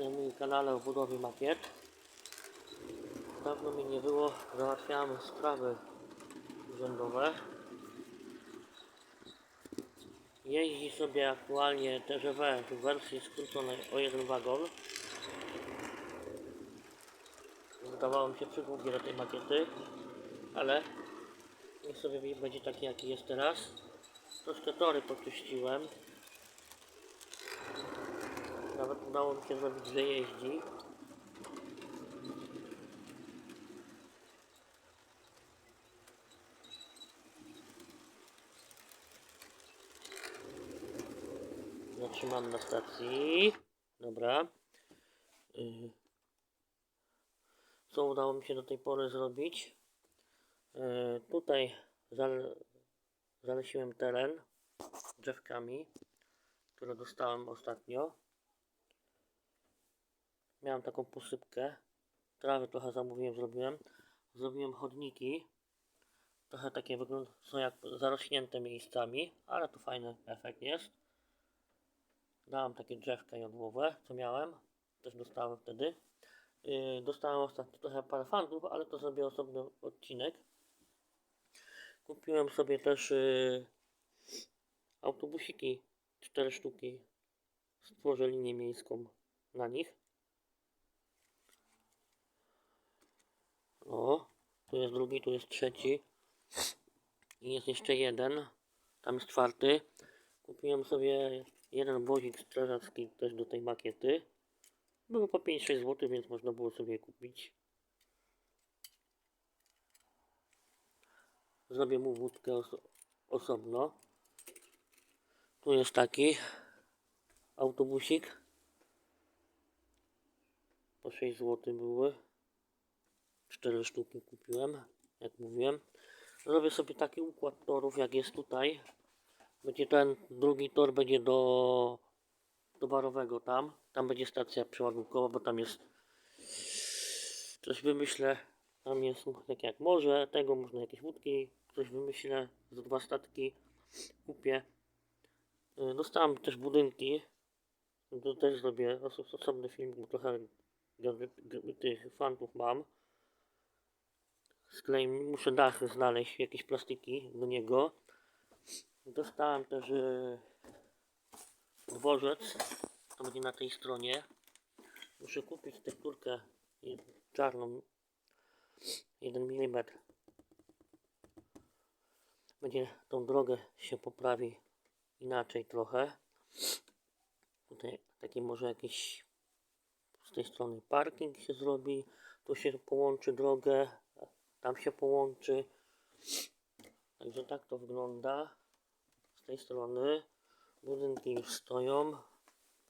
na moim kanale o budowie makiet. Dawno mi nie było, załatwiałem sprawy urzędowe. Jeździ sobie aktualnie TGV w wersji skróconej o jeden wagon. Wydawało mi się przydługie do tej makiety, ale niech sobie będzie taki jaki jest teraz. Troszkę tory poczyściłem. Nawet udało mi się zrobić, że jeździ. Zatrzymam na stacji. Dobra. Y, Co udało mi się do tej pory zrobić? Y, Tutaj zale- zalesiłem teren drzewkami, które dostałem ostatnio. Miałem taką posypkę. Trawy trochę zamówiłem, zrobiłem. Zrobiłem chodniki. Trochę takie wygląda, są jak zarośnięte miejscami, ale to fajny efekt jest. Dałem takie drzewka jodłowe, co miałem. Też dostałem wtedy. Yy, dostałem ostatnio trochę parę fantów, ale to zrobię osobny odcinek. Kupiłem sobie też yy, autobusiki, 4 sztuki. Stworzę linię miejską na nich. O, tu jest drugi, tu jest trzeci. I jest jeszcze jeden. Tam jest czwarty. Kupiłem sobie jeden wozik strażacki też do tej makiety. Było po 5-6 zł, więc można było sobie kupić. Zrobię mu wódkę oso osobno. Tu jest taki autobusik. Po 6 zł były. 4 sztuki kupiłem, jak mówiłem. Zrobię sobie taki układ torów, jak jest tutaj. Będzie ten drugi tor będzie do towarowego tam. Tam będzie stacja przeładunkowa, bo tam jest coś wymyślę. Tam jest tak jak morze, tego można jakieś łódki, coś wymyślę, za dwa statki kupię. Y, Dostałem też budynki. To też zrobię oso- osobny film, bo trochę tych fantów mam. Sklej, muszę dachy znaleźć, jakieś plastiki do niego. Dostałem też e, dworzec, to będzie na tej stronie. Muszę kupić tekturkę czarną 1 mm. Będzie tą drogę się poprawi inaczej trochę. Tutaj taki może jakiś z tej strony parking się zrobi. Tu się połączy drogę, tam się połączy. Także tak to wygląda z tej strony. Budynki już stoją.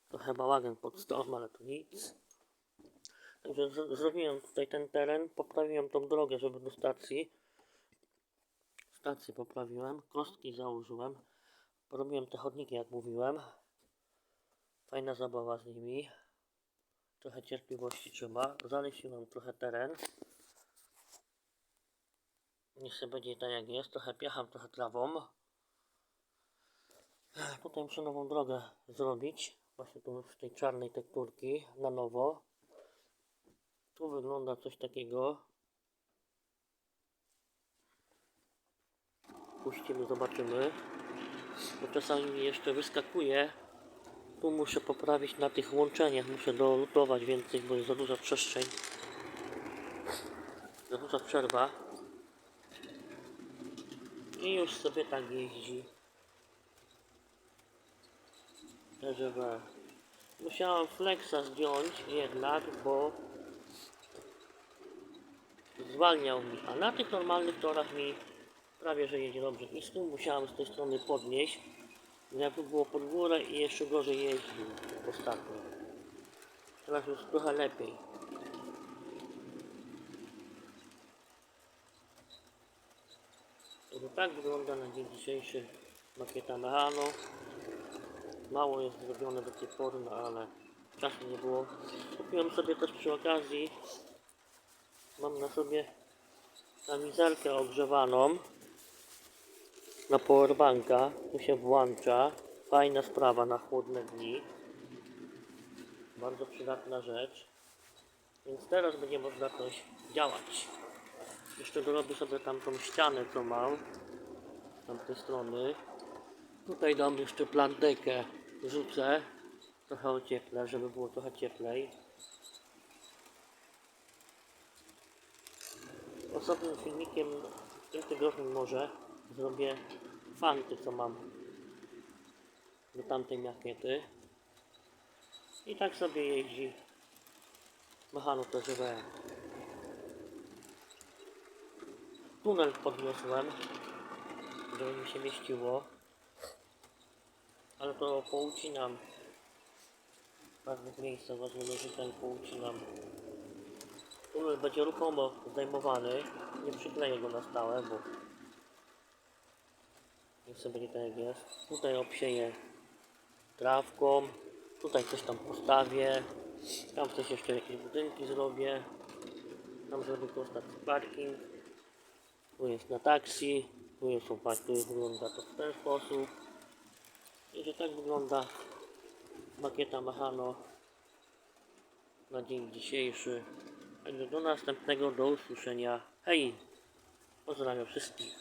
Trochę bałagan pod stołem, ale to nic. Także zrobiłem tutaj ten teren, poprawiłem tą drogę, żeby do stacji. Stację poprawiłem, kostki założyłem. Porobiłem te chodniki, jak mówiłem. Fajna zabawa z nimi. Trochę cierpliwości trzeba. Zalesiłem trochę teren. Niech sobie będzie tak jak jest. Trochę piacham, trochę trawą. Potem muszę nową drogę zrobić. Właśnie tu z tej czarnej tekturki na nowo. Tu wygląda coś takiego. Puścimy, zobaczymy. Bo czasami mi jeszcze wyskakuje. Tu muszę poprawić na tych łączeniach. Muszę dolutować więcej, bo jest za duża przestrzeń. Za duża przerwa. I już sobie tak jeździ. TGV. Musiałem flexa zdjąć jednak, bo zwalniał mi, a na tych normalnych torach mi prawie że jedzie dobrze. I z tym musiałem z tej strony podnieść, jakby było pod górę i jeszcze gorzej jeździł ostatnio. Teraz już trochę lepiej. Tak wygląda na dzień dzisiejszy makieta Meano. Mało jest zrobione do tej pory, no ale czasu nie było. Kupiłem sobie też przy okazji, mam na sobie kamizelkę ogrzewaną na powerbanka. Tu się włącza. Fajna sprawa na chłodne dni. Bardzo przydatna rzecz. Więc teraz będzie można coś działać. Jeszcze dorobię sobie tamtą ścianę, co mam. Z tamtej strony. Tutaj dam jeszcze plandekę. Rzucę. Trochę ocieplę, żeby było trochę cieplej. Osobnym filmikiem w tym tygodniu może zrobię fanty, co mam do tamtej makiety. I tak sobie jeździ Mechano to żywe. Tunel podniosłem, żeby mi się mieściło. Ale to poucinam. W pewnych miejscach nożyce i poucinam. Tunel będzie ruchomo zdejmowany. Nie przykleję go na stałe, bo niech sobie będzie tak jest. Tutaj obsieję trawką. Tutaj coś tam postawię. Tam coś jeszcze jakieś budynki zrobię. Tam zrobię ostatni parking. Tu jest na taksi. Tu jest opak, tu wygląda to w ten sposób. I że tak wygląda makieta Machano na dzień dzisiejszy. Także do następnego, do usłyszenia. Hej! Pozdrawiam wszystkich.